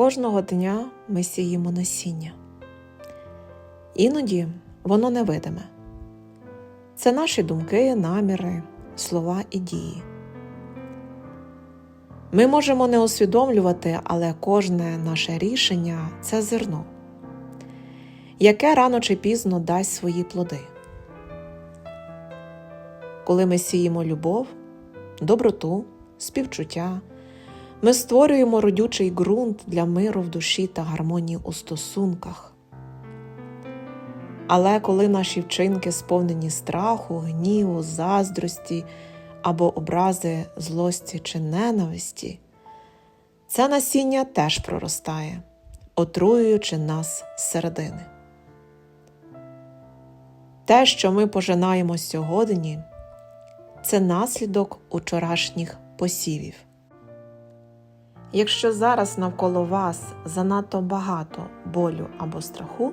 Кожного дня ми сіємо насіння. Іноді воно невидиме. Це наші думки, наміри, слова і дії. Ми можемо не усвідомлювати, але кожне наше рішення це зерно, яке рано чи пізно дасть свої плоди. Коли ми сіємо любов, доброту, співчуття, ми створюємо родючий ґрунт для миру в душі та гармонії у стосунках. Але коли наші вчинки сповнені страху, гніву, заздрості або образи злості чи ненависті, це насіння теж проростає, отруюючи нас зсередини. Те, що ми пожинаємо сьогодні, це наслідок учорашніх посівів. Якщо зараз навколо вас занадто багато болю або страху,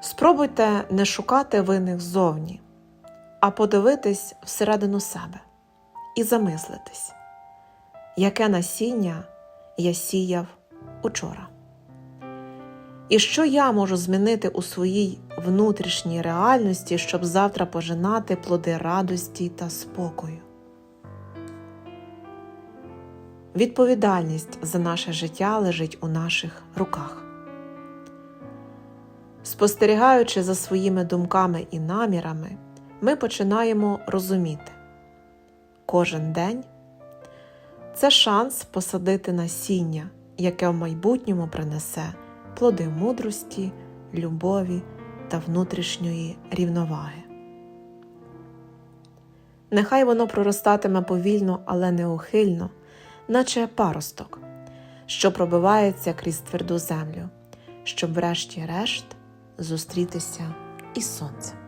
спробуйте не шукати винних ззовні, а подивитись всередину себе і замислитись, яке насіння я сіяв учора. І що я можу змінити у своїй внутрішній реальності, щоб завтра пожинати плоди радості та спокою. Відповідальність за наше життя лежить у наших руках. Спостерігаючи за своїми думками і намірами, ми починаємо розуміти, кожен день це шанс посадити насіння, яке в майбутньому принесе плоди мудрості, любові та внутрішньої рівноваги. Нехай воно проростатиме повільно, але неухильно, наче паросток, що пробивається крізь тверду землю, щоб врешті-решт зустрітися із сонцем.